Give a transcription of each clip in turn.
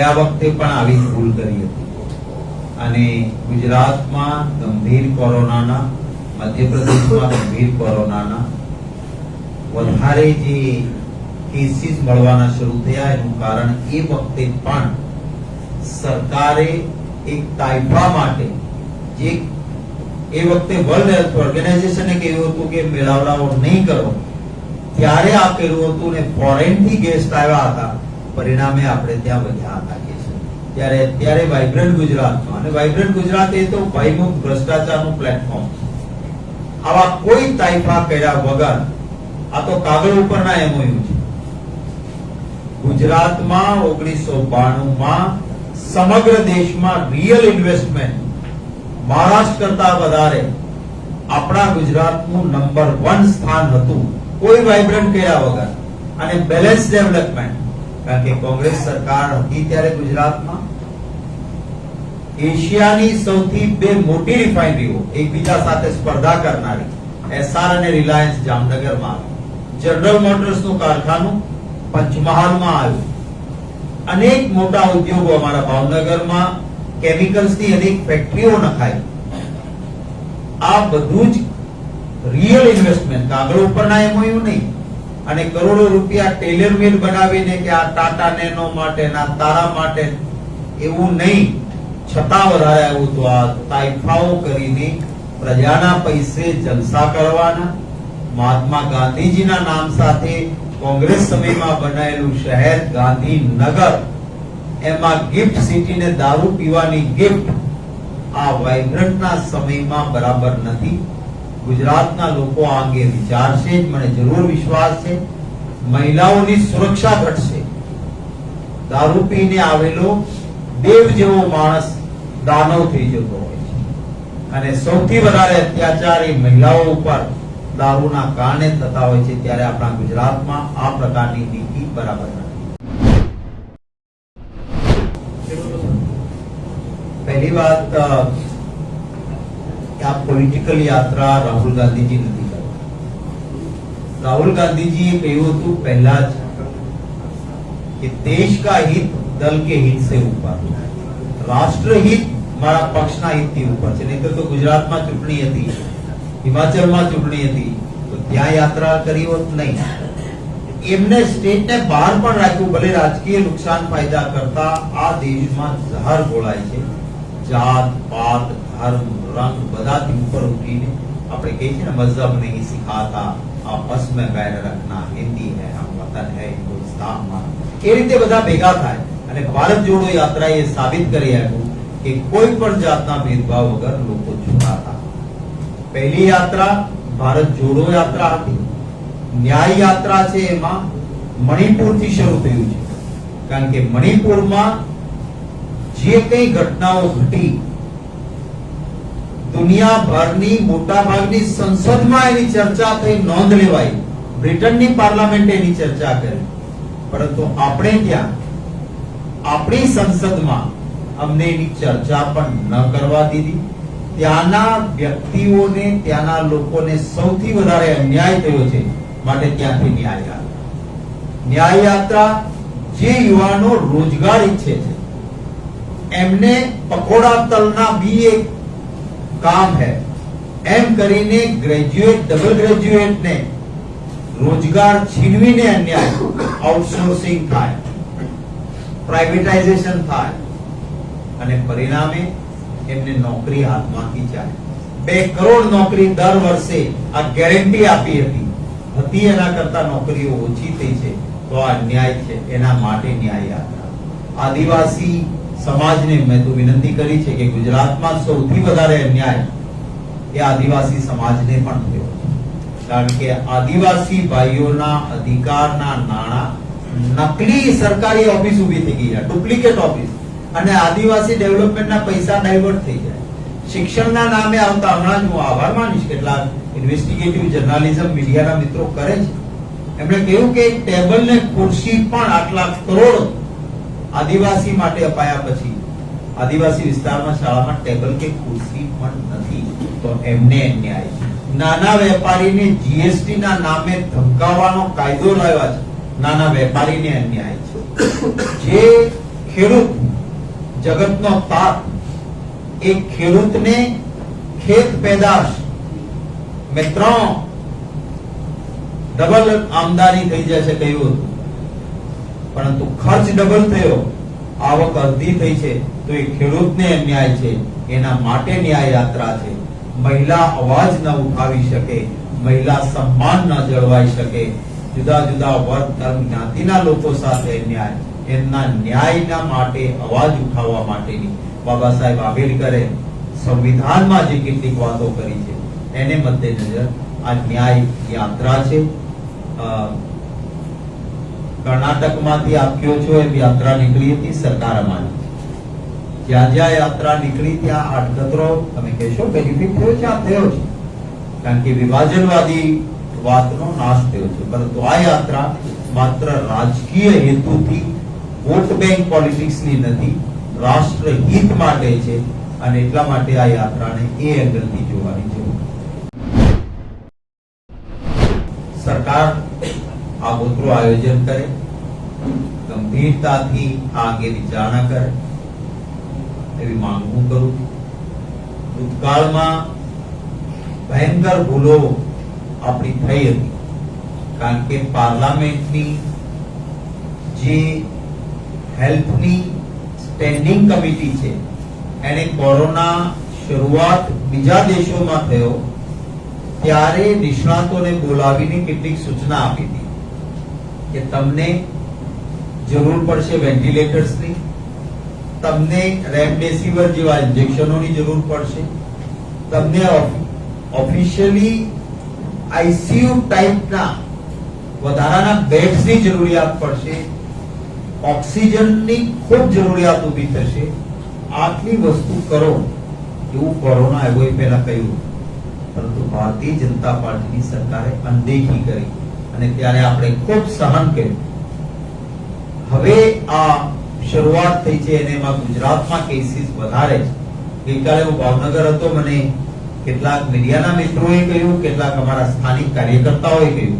ગયા વખતે પણ આવી ભૂલ કરી હતી. અને ગુજરાતમાં ગંભીર કોરોનાના, મધ્યપ્રદેશમાં ગંભીર કોરોનાના વધારે જે કેસીસ મળવાના શરૂ થયા, એનું કારણ એ વખતે પણ સરકારે એક તાઇફા માટે જે એ વખતે વર્લ્ડ હેલ્થ ઓર્ગેનાઇઝેશને કહ્યું હતું કે મેળાવડાઓ નહીં કરો. ત્યારે આ હતું ને ફોરેનથી ગેસ્ટ આવ્યા હતા. પરિણામે આપણે ત્યાં વધ્યા હતા છીએ ત્યારે અત્યારે વાઇબ્રન્ટ ગુજરાતમાં અને વાઇબ્રન્ટ ગુજરાત એ તો ભયમુખ ભ્રષ્ટાચારનું પ્લેટફોર્મ આવા કોઈ તાઇફા કર્યા વગર આ તો કાગળ ઉપરના એમઓયુ છે. ગુજરાતમાં ઓગણીસો બાણું માં સમગ્ર દેશમાં રિયલ ઇન્વેસ્ટમેન્ટ મહારાષ્ટ્ર કરતા વધારે આપણા ગુજરાતનું નંબર વન સ્થાન હતું. કોઈ વાઇબ્રન્ટ કર્યા વગર. અને બેલેન્સ ડેવલપમેન્ટ કારણ કે કોંગ્રેસ સરકાર હતી ત્યારે ગુજરાતમાં એશિયાની સૌથી બે મોટી રિફાઇનરીઓ એકબીજા સાથે સ્પર્ધા કરનારી એસઆર અને રિલાયન્સ જામનગરમાં જનરલ મોટર્સનું કારખાનું પંચમહાલમાં આવ્યું. અનેક મોટા ઉદ્યોગો અમારા ભાવનગરમાં કેમિકલ્સની અનેક ફેક્ટરીઓ નખાઈ. આ બધું જ રિયલ ઇન્વેસ્ટમેન્ટ. કાગળ ઉપરના એમઓયુ નહીં. અને કરોડો રૂપિયા ટેલર બનાવીને કે આ ટાટા નેનો માટે ના તારા માટે એવું નહીં. છતાં વધારે તો આ તાઇફાઓ કરીને પ્રજાના પૈસે જલસા કરવાના. મહાત્મા ગાંધીજીના નામ સાથે કોંગ્રેસ સમયમાં બનાયેલું શહેર ગાંધીનગર. એમાં ગિફ્ટ સિટીને દારૂ પીવાની ગિફ્ટ આ વાઇબ્રન્ટના સમયમાં બરાબર નથી. ગુજરાતના લોકો આ અંગે વિચારશે મને જરૂર વિશ્વાસ છે. મહિલાઓની સુરક્ષા ઘટશે. દારૂ પીને આવેલો દેવ જેવો માણસ દાનવ થઈ જતો હોય છે. અને સૌથી વધારે અત્યાચાર એ મહિલાઓ ઉપર દારૂના કારણે થતા હોય છે ત્યારે આપણા ગુજરાતમાં આ પ્રકારની નીતિ બરાબર નથી. પહેલી વાત આ પોલિટિકલ યાત્રા રાહુલ ગાંધીજી નથી કરતા રાહુલ ગાંધીજીએ કહ્યું હતું પહેલા જ કે દેશ કા હિત દલ કે હિત સે ઉપર રાષ્ટ્રહિત મારા પક્ષના હિતથી ઉપર છે નહીં તો ગુજરાતમાં ચૂંટણી હતી હિમાચલમાં ચૂંટણી હતી તો ત્યાં યાત્રા કરી હોત નહીં એમને સ્ટેટને બહાર પણ રાખ્યું ભલે રાજકીય નુકસાન ફાયદા કરતા આ દેશમાં ઝહર ગોળાય છે જાત પાત હારું રંગ બધાથી ઉપર ઉઠીને આપણે કહીએ છે ને મઝહબ નહીં સિખાતા આપસ મેં ગૈર રખના, હિન્દી હૈ હમ વતન હૈ હિન્દુસ્તાનમાં એ રીતે બધા ભેગા થાય. અને ભારત જોડો યાત્રા એ સાબિત કરી આપ્યું કે કોઈ પણ જાતના ભેદભાવ વગર લોકો જોડાતા પહેલી યાત્રા ભારત જોડો યાત્રા હતી. ન્યાય યાત્રા છે એમાં મણિપુરથી શરૂ થયું છે. કારણ કે મણિપુરમાં જે કઈ ઘટનાઓ ઘટી દુનિયાભરની, મોટાભાગની સંસદમાં એની ચર્ચા થઈ, નોંધ લેવાઈ. બ્રિટનની પાર્લામેન્ટે એની ચર્ચા કરી. પરંતુ આપણે ત્યાં આપણી સંસદમાં અમને એની ચર્ચા પણ ન કરવા દીધી. ત્યાંના વ્યક્તિઓને, ત્યાંના લોકોને સૌથી વધારે અન્યાય થયો છે. માટે ત્યાંથી ન્યાય યાત્રા ન્યાય યાત્રા જે યુવાનો રોજગાર ઈચ્છે છે. એમને પકોડા તલના બી એક કામ હે. એમ કરીને ગ્રેજ્યુએટ ડબલ ગ્રેજ્યુએટ ને રોજગાર છીનવીને અન્યાય આઉટસોર્સિંગ થાય પ્રાઇવેટાઇઝેશન થાય અને પરિણામે એમને નોકરી હાથમાંથી જાય બે કરોડ નોકરી દર વર્ષે આ ગેરંટી આપી હતી. હતી એના કરતા નોકરીઓ ઓછી થઈ છે. તો આ અન્યાય છે. એના માટે ન્યાય યાત્રા આદિવાસી સમાજને મેં તો વિનંતી કરી છે કે ગુજરાતમાં સૌથી વધારે અન્યાય એ આદિવાસી સમાજને પણ થયો. કારણ કે આદિવાસી ભાઈઓના અધિકારના નાણા નકલી સરકારી ઓફિસ ઊભી થઈ ગઈ ડુપ્લિકેટ ઓફિસ. અને આદિવાસી ડેવલપમેન્ટના પૈસા ડાયવર્ટ થઈ જાય. શિક્ષણના નામે આવતા હમણાં જ હું આભાર માનીશ કેટલાક ઇન્વેસ્ટિગેટિવ જર્નાલિઝમ મીડિયાના મિત્રો કરે છે. એમણે કહ્યું કે ટેબલ ને ખુરશી પણ આટલા કરોડ આદિવાસી માટે અપાયા પછી આદિવાસી વિસ્તારમાં શાળામાં ટેબલ કે ખુરશી પણ નથી. તો એમને અન્યાય નાના વેપારીને જીએસટી ના નામે ધમકાવવાનો કાયદો લાવ્યા છે. નાના વેપારીને અન્યાય છે. જે ખેડૂત જગતનો પાક, એ ખેડૂતને ખેત પેદાશ મેં ત્રણ ડબલ આમદાની થઈ જશે કહ્યું હતું. પરંતુ ખર્ચ ડબલ થયો. આવક અડધી થઈ છે, તો એ ખેડૂતને અન્યાય છે. એના માટે ન્યાય યાત્રા છે. મહિલા અવાજ ન ઉઠાવી શકે, મહિલા સન્માન ન જળવાઈ શકે. જુદા જુદા વર્ગ, ધર્મ, જ્ઞાતિના લોકો સાથે ન્યાય. એમના ન્યાયના માટે અવાજ ઉઠાવવા માટેની. બાબા સાહેબ આંબેડકરે સંવિધાનમાં જે કેટલીક વાતો કરી છે, એને મદ્દેનજર આ ન્યાય યાત્રા છે. કર્ણાટકમાંથી આપ કયો છો એમ યાત્રા નીકળી હતી સરકાર અમારી. જ્યાં જ્યાં યાત્રા નીકળી ત્યાં આડકતરો, તમે કહેશો બેનિફિટ થયો છે? આ થયો છે. કારણ કે વિભાજનવાદી વાતનો નાશ થયો છે. પરંતુ આ યાત્રા માત્ર રાજકીય હેતુથી વોટ બેંક પોલિટિક્સની નથી રાષ્ટ્ર હિત માટે છે અને એટલા માટે આ યાત્રાને એ એંગલથી જોવાની જરૂર. સરકાર આગોતરું આયોજન કરે ગંભીરતાથી આ અંગે વિચારણા કરે એવી માંગ હું કરું છું ભૂતકાળમાં ભયંકર ભૂલો આપણી થઈ હતી કારણ કે પાર્લામેન્ટની જે હેલ્થની સ્ટેન્ડિંગ કમિટી છે એને કોરોના શરૂઆત બીજા દેશોમાં થયો ત્યારે નિષ્ણાતોને બોલાવીને કેટલીક સૂચના આપી હતી કે તમને જરૂર પડશે વેન્ટિલેટર્સની તમને રેમડેસિવિર જેવા ઇન્જેક્શનોની જરૂર પડશે. તમને ઓફિશિયલી આઈસીયુ ટાઈપના વધારાના બેડ્સની જરૂરિયાત પડશે. ઓક્સિજનની ખૂબ જરૂરિયાત ઊભી થશે. આટલી વસ્તુ કરો. એવું કોરોના આવ્યો એ પહેલા કહ્યું. પરંતુ ભારતીય જનતા પાર્ટીની સરકારે અનદેખી કરી. અને ત્યારે આપણે ખૂબ સહન કર્યું હવે આ શરૂઆત થઈ છે અને એમાં ગુજરાતમાં કેસીસ વધારે છે ગઈકાલે હું ભાવનગર હતો, મને કેટલાક મીડિયાના મિત્રોએ કહ્યું, કેટલાક અમારા સ્થાનિક કાર્યકર્તાઓએ કહ્યું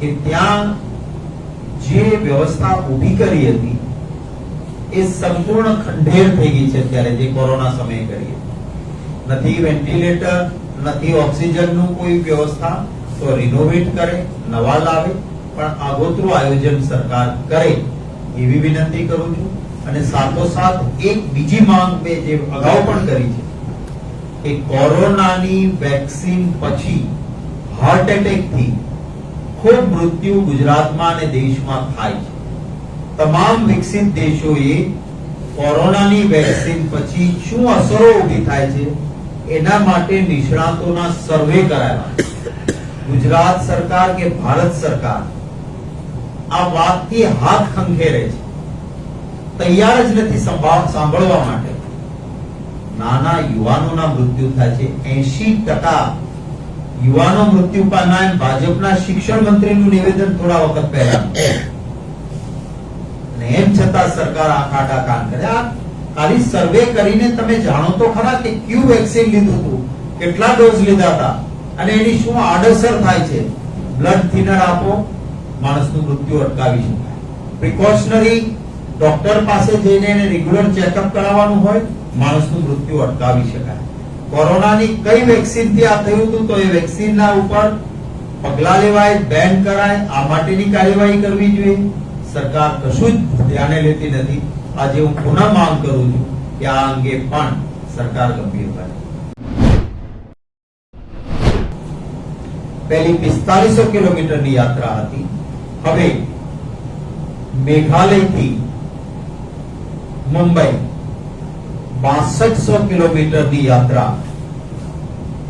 કે ત્યાં જે વ્યવસ્થા ઊભી કરી હતી, એ સંપૂર્ણ ખંડેર થઈ ગઈ છે અત્યારે જે કોરોના સમયે કરી હતી. નથી વેન્ટિલેટર, નથી ઓક્સિજનનું કોઈ વ્યવસ્થા તો રિનોવેટ કરે, નવા લાવે, પણ આગોતરું આયોજન સરકાર કરે, એવી વિનંતી કરું છું. અને સાથોસાથ એક બીજી માંગ મેં જે અગાઉ પણ કરી છે, કે કોરોનાની વેક્સિન પછી હાર્ટ એટેકથી ખૂબ મૃત્યુ ગુજરાતમાં અને દેશમાં થાય છે. તમામ વિકસિત દેશોએ કોરોનાની વેક્સિન પછી શું અસરો ઊભી થાય છે, એના માટે નિષ્ણાતોના સર્વે કરાયા. ગુજરાત સરકાર કે ભારત સરકાર આ વાતથી હાથ ખંખેરે છે. તૈયાર જ નથી સાંભળવા માટે. નાના યુવાનોના મૃત્યુ થાય છે. એસી ટકા યુવાનો મૃત્યુ પામના એમ ભાજપના શિક્ષણ મંત્રીનું નિવેદન થોડા વખત પહેલા અને એમ છતાં સરકાર આખાટા કાન કરે. આ ખાલી સર્વે કરીને તમે જાણો તો ખરા કે ક્યુ વેક્સિન લીધું હતું? કેટલા ડોઝ લીધા હતા? અને એની શું આડઅસર થાય છે? બ્લડ થિનર આપો, માણસનું મૃત્યુ અટકાવી શકાય. પ્રિકોશનરી ડોક્ટર પાસે જઈને એને રેગ્યુલર ચેકઅપ કરાવવાનું હોય, માણસનું મૃત્યુ અટકાવી શકાય. કોરોનાની કઈ વેક્સિનથી આ થયું હતું તો એ વેક્સિનના ઉપર પગલા લેવાય બેન કરાય, આ માટેની કાર્યવાહી કરવી જોઈએ. સરકાર કશું જ ધ્યાને લેતી નથી. આજે હું પુનઃ માંગ કરું છું કે આ અંગે પણ સરકાર ગંભીર બને પહેલી પિસ્તાલીસો કિલોમીટરની યાત્રા હતી હવે મેઘાલયથી મુંબઈ બાસઠસો કિલોમીટરની યાત્રા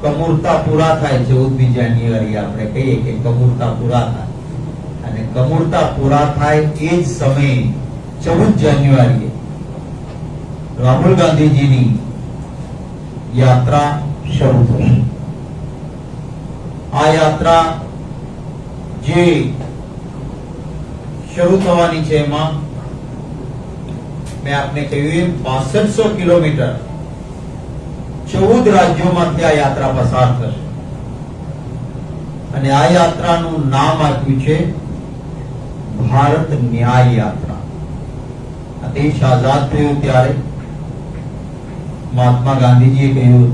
કમુરતા પૂરા થાય ચૌદમી જાન્યુઆરી આપણે કહીએ કે કમુરતા પૂરા થાય અને કમુરતા પૂરા થાય એ જ સમયે ચૌદ જાન્યુઆરીએ રાહુલ ગાંધીજીની યાત્રા શરૂ થશે આ યાત્રા જે શરૂ થવાની છે એમાં મેં આપને કહ્યું એમ બાસઠસો કિલોમીટર ચૌદ રાજ્યોમાંથી આ યાત્રા પસાર થશે. અને આ યાત્રાનું નામ આપ્યું છે ભારત ન્યાય યાત્રા. આ દેશ આઝાદ થયો ત્યારે. મહાત્મા ગાંધીજીએ કહ્યું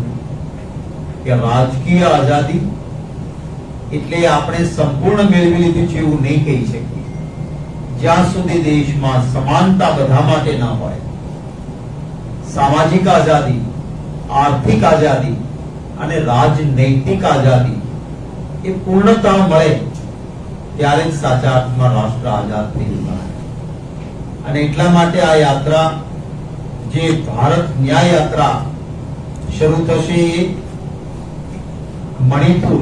કે રાજકીય આઝાદી એટલે આપણે સંપૂર્ણ મેળવી લીધું છે એવું નહીં કહી શકીએ. જ્યાં સુધી દેશમાં સમાનતા બધા માટે ના હોય, સામાજિક આઝાદી, આર્થિક આઝાદી અને રાજનૈતિક આઝાદી એ પૂર્ણતા મળે ત્યારે જ સાચા અર્થમાં રાષ્ટ્ર આઝાદ થઈ ગણાય અને એટલા માટે આ યાત્રા, જે ભારત ન્યાય યાત્રા શરૂ થશે એ મણિપુર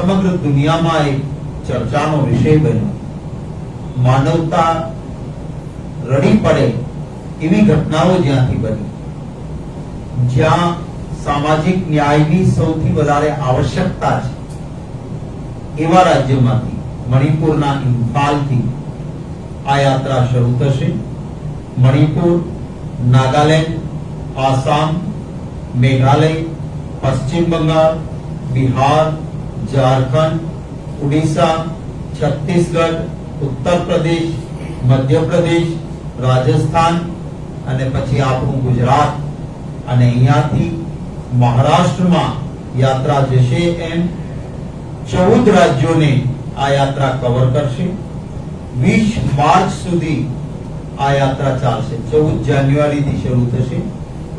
સમગ્ર દુનિયામાં એક ચર્ચાનો વિષય બન્યો. માનવતા રડી પડે એવી ઘટનાઓ જ્યાંથી બની. જ્યાં સામાજિક ન્યાયની સૌથી વધારે આવશ્યકતા છે. એવા રાજ્યમાંથી મણિપુરના ઇમ્ફાલથી આ યાત્રા શરૂ થશે. મણિપુર, નાગાલેન્ડ, આસામ, મેઘાલય, પશ્ચિમ બંગાળ, બિહાર ઝારખંડ ઉડીસા છત્તીસગઢ ઉત્તર પ્રદેશ મધ્યપ્રદેશ રાજસ્થાન અને પછી આપણું ગુજરાત. અને અહીંયાથી મહારાષ્ટ્રમાં યાત્રા જશે એમ ચૌદ રાજ્યોને આ યાત્રા કવર કરશે. વીસ માર્ચ સુધી આ યાત્રા ચાલશે. ચૌદ જાન્યુઆરીથી શરૂ થશે.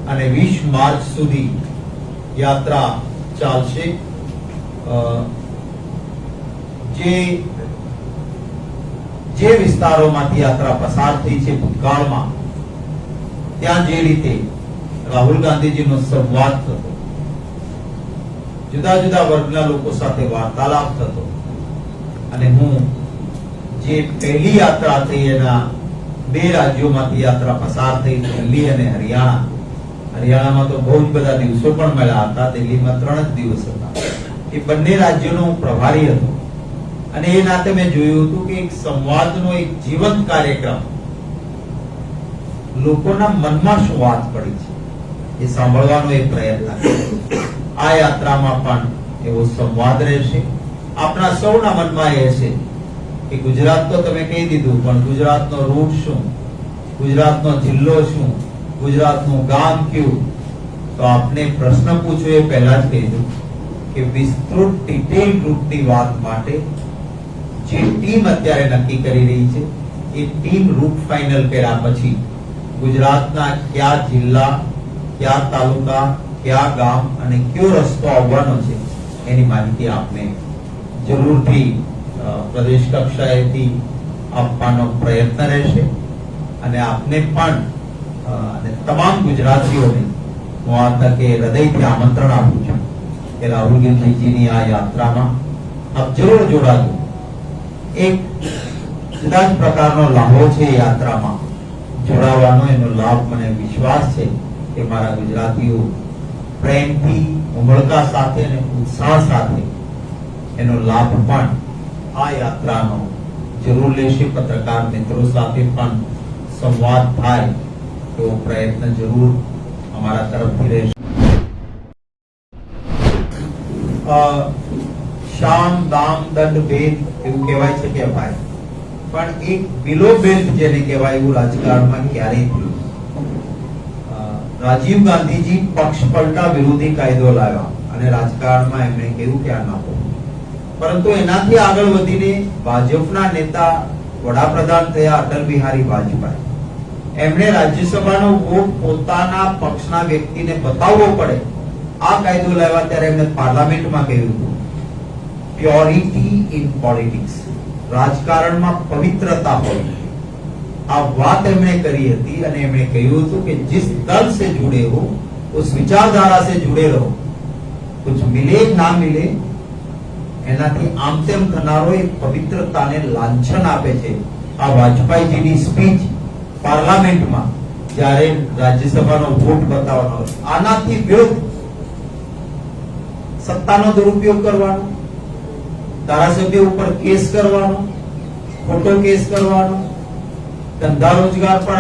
અને વીસ માર્ચ સુધી યાત્રા ચાલશે. જે વિસ્તારોમાંથી યાત્રા પસાર થઈ છે ભૂતકાળમાં, ત્યાં જે રીતે રાહુલ ગાંધીજીનો સંવાદ થતો, જુદા જુદા વર્ગના લોકો સાથે વાર્તાલાપ થતો, અને હું જે પહેલી યાત્રા થઈ એના બે રાજ્યોમાંથી યાત્રા પસાર થઈ દિલ્હી અને હરિયાણા, હરિયાણામાં તો બહુ જ બધા દિવસો પણ મળ્યા હતા, દિલ્હીમાં ત્રણ જ દિવસ હતા. એ બંને રાજ્યોનો હું પ્રભારી હતો. અને એ નાતે મેં જોયું હતું કે એક સંવાદનો એક જીવંત કાર્યક્રમ લોકોના મનમાં શું વાત પડી છે એ સાંભળવાનો એક પ્રયત્ન આ યાત્રામાં પણ એવો સંવાદ રહેશે. આપણા સૌના મનમાં એ છે કે ગુજરાત તો તમે કહી દીધું, પણ ગુજરાતનો રૂટ શું? ગુજરાતનો જિલ્લો શું? ગુજરાતનું ગામ કયું? તો આપને પ્રશ્ન પૂછો એ પહેલા જ કહી દઉં. કે વિસ્તૃત ડિટેલ ગ્રુપની વાત માટે જે ટીમ અત્યારે નક્કી કરી રહી છે, એ ટીમ રૂટ ફાઇનલ કર્યા પછી ગુજરાતના કયા જિલ્લા, કયા તાલુકા, કયા ગામ અને કયો રસ્તો આવવાનો છે, એની માહિતી આપને જરૂરથી પ્રદેશ કક્ષાએથી આપવાનો પ્રયત્ન રહેશે. અને આપને પણ અને તમામ ગુજરાતીઓને હું આ તકે હૃદયથી આમંત્રણ આપું છું. કે રાહુલ આ યાત્રામાં આપ જરૂર જોડાજો. એક જુદા જ પ્રકારનો લાભો છે યાત્રામાં. જોડાવાનો એનો લાભ મને વિશ્વાસ છે કે મારા ગુજરાતીઓ પ્રેમથી, ઉમળકા સાથે અને ઉત્સાહ સાથે એનો લાભ પણ આ યાત્રાનો જરૂર લેશે. પત્રકાર મિત્રો સાથે પણ સંવાદ થાય એવો પ્રયત્ન જરૂર અમારા તરફથી રહેશે. શામ, દામ, દંડ, ભેદ એવું કહેવાય છે કે ભાઈ. પણ એક બિલો ભેદ જેને કહેવાય એવું રાજકારણમાં ક્યારેય થયું રાજીવ ગાંધીજી પક્ષ પલટા વિરોધી કાયદો લાવ્યા અને રાજકારણમાં એમણે કહ્યું કે આ નાખો પરંતુ એનાથી આગળ વધીને ભાજપના નેતા વડાપ્રધાન થયા અટલ બિહારી વાજપેયી એમણે રાજ્યસભાનો વોટ પોતાના પક્ષના વ્યક્તિને બતાવવો પડે આ કાયદો લાવ્યા ત્યારે એમણે પાર્લામેન્ટમાં કહ્યું હતું પ્યોરિટી ઇન પોલિટિક્સ રાજકારણમાં પવિત્રતા હોવી જોઈએ. આ વાત એમણે કરી હતી અને એમણે કહ્યું હતું કે जिस दल से जुड़े हो उस विचारधारा से जुड़े रहो कुछ मिले ना मिले એનાથી આમ તેમ થનારો એ પવિત્રતાને લાંછન આપે છે આ વાજપેયીજીની સ્પીચ પાર્લામેન્ટમાં જ્યારે રાજ્યસભાનો વોટ બતાવવાનો હતો. આનાથી વિરુદ્ધ સત્તાનો દુરુપયોગ કરવાનો, ધારાસભ્ય ઉપર કેસ કરવાનો, ખોટો કેસ કરવાનો, ધંધા રોજગાર પર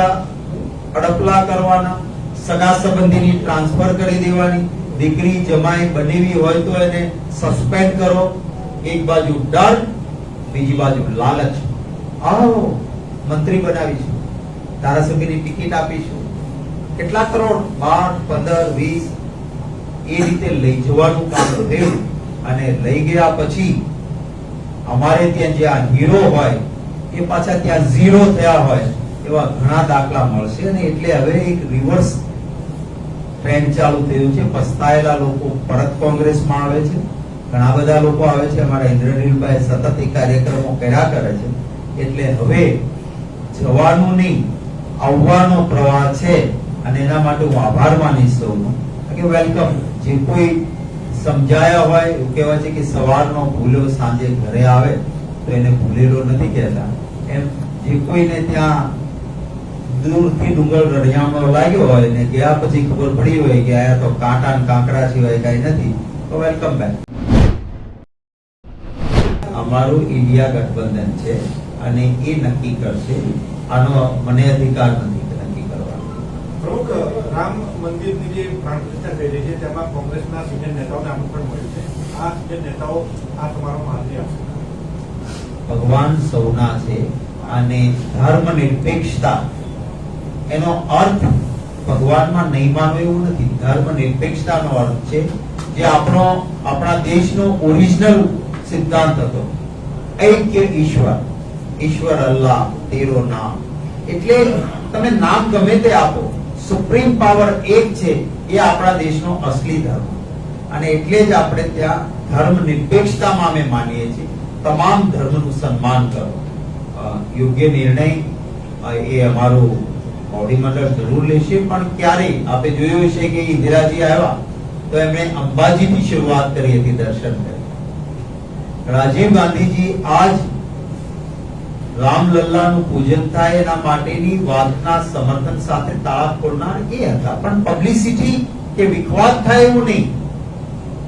અડપલા કરવાના, સગા સંબંધીની ટ્રાન્સફર કરી દેવાની, દીકરી જમાઈ બનેવી હોય તો એને સસ્પેન્ડ કરો, એક બાજુ ડર, બીજી બાજુ લાલચ. આવો, મંત્રી બનાવીશું, ધારાસભ્યની ટિકિટ આપીશું. કેટલા કરોડ? બાર, પંદર, વીસ એ રીતે લઈ જવાનું કામ થયું અને લઈ ગયા પછી અમારે ત્યાં જે આ હીરો હોય, એ પાછા ત્યાં ઝીરો થયા હોય, એવા ઘણા દાખલા મળશે. અને એટલે હવે એક રિવર્સ ટ્રેન્ડ ચાલુ થયું છે. પસ્તાયેલા લોકો પરત કોંગ્રેસમાં આવે છે. ઘણા બધા લોકો આવે છે. અમારા ઇન્દ્રનીલભાઈ સતત એ કાર્યક્રમો કર્યા કરે છે. એટલે હવે જવાનું નહીં, આવવાનો પ્રવાહ છે. અને એના માટે હું આભાર માનીશ સૌનો. કે વેલકમ જે કોઈ સમજાયા હોય એવું કહેવાય છે કે સવારનો ભૂલ્યો સાંજે ઘરે આવે, તો એને ભૂલેલો નથી કહેતા. એમ જે કોઈને ત્યાં દૂરથી ડુંગર રળિયામણો લાગ્યો હોય ને ગયા પછી ખબર પડી હોય કે આયા તો કાંટા ને કાંકરા સિવાય કઈ નથી, તો વેલકમ બેક અમારું ઇન્ડિયા ગઠબંધન છે અને એ નક્કી કરશે. આનો મને અધિકાર નથી નક્કી કરવાનો. પ્રમુખ, રામ મંદિરની જે પ્રાણ પ્રતિષ્ઠા થઈ રહી છે, તેમાં કોંગ્રેસના સિનિયર નેતાઓને આમંત્રણ મળ્યું છે. આ સિનિયર નેતાઓ આ તમારો હાજરી આપશે ભગવાન સૌના છે અને ધર્મ નિરપેક્ષતા એનો અર્થ ભગવાનમાં નહીં માનવું એવું નથી. ધર્મ નિરપેક્ષતાનો અર્થ છે જે આપણો, આપણા દેશનો ઓરિજિનલ સિદ્ધાંત હતો. ઐક્ય ઈશ્વર. ઈશ્વર અલ્લાહ, તેરો નામ. એટલે તમે નામ ગમે તે આપો. સુપ્રીમ પાવર એક છે એ આપણા દેશનો અસલી ધર્મ. અને એટલે જ આપણે ત્યાં ધર્મ નિરપેક્ષતામાં અમે માનીએ છીએ. તમામ ધર્મનું સન્માન કરો. યોગ્ય નિર્ણય એ અમારું બોડી મંડળ જરૂર લેશે. પણ ક્યારે આપણે જોયું છે કે ઇન્દિરાજી આવ્યા તો એમણે અંબાજીની શરૂઆત કરી હતી દર્શન કરી. રાજીવ ગાંધીજી આજ રામલલ્લાનું પૂજન થાય એના માટેની વાતના સમર્થન સાથે તાળા ખોલનાર એ હતા. પણ પબ્લિસિટી કે વિખવાદ થાય એવું નહીં.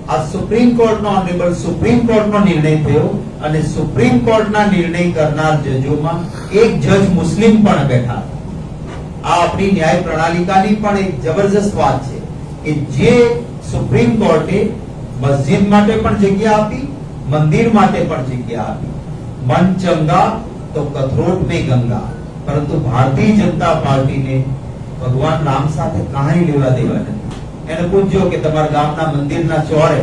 આ સુપ્રીમ કોર્ટનો ઓનરેબલ સુપ્રીમ કોર્ટનો નિર્ણય થયો અને સુપ્રીમ કોર્ટના નિર્ણય કરનાર જજોમાં એક જજ મુસ્લિમ પણ બેઠા. આ આપણી ન્યાય પ્રણાલિકાની પણ એક જબરજસ્ત વાત છે કે જે સુપ્રીમ કોર્ટે મસ્જિદ માટે પણ જગ્યા આપી, મંદિર માટે પણ જગ્યા આપી. મન તો કથરોટ में ગંગા. પરંતુ ભારતીય જનતા પાર્ટીને ભગવાન રામ સાથે કાંઈ લેવા દેવા નથી. એને પૂછજો કે તમારા ગામના મંદિરના ચોરે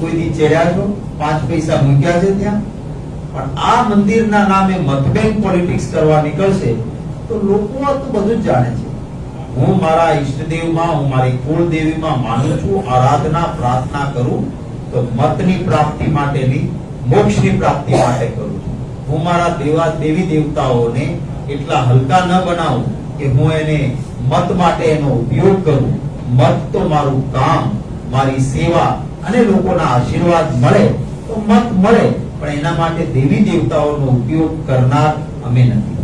કોઈ દી ચડ્યા છો? પાંચ પૈસા મૂક્યા છે ત્યાં? પણ આ મંદિરના નામે મતબેંક પોલિટિક્સ કરવા નીકળશે તો લોકો તો બધું જાણે છે. હું મારા ઈષ્ટદેવમાં, હું મારી કુળદેવીમાં માનું છું, આરાધના, પ્રાર્થના કરું તો મતની પ્રાપ્તિ માટેની, મોક્ષની પ્રાપ્તિ માટે કરું છું. હું મારા દેવા દેવી દેવતાઓને એટલા હલકા ન બનાવું કે હું એને મત માટે એનો ઉપયોગ કરું. મત તો મારું કામ, મારી સેવા અને લોકોના આશીર્વાદ મળે તો મત મળે, પણ એના માટે દેવી દેવતાઓનો ઉપયોગ કરનાર અમે નથી.